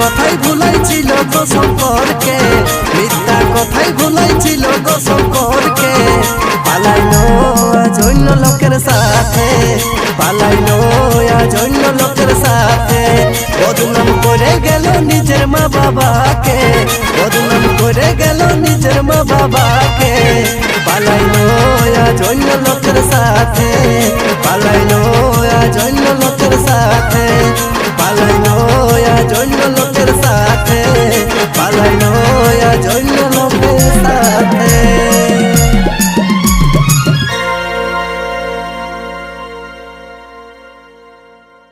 কথাই ভুলাইছিল তো সম্পর্কে মিথ্যা কথাই ভুলাইছিল তো সম্পর্কে পালাইলো আজ অন্য লোকের সাথে। পালাইলো আজ অন্য লোকের সাথে। বদনাম করে গেল নিজের মা বাবাকে। বদনাম করে গেল নিজের মা বাবাকে। পালাইলো আজ অন্য লোকের সাথে। পালাইলো আজ অন্য লোকের সাথে। don't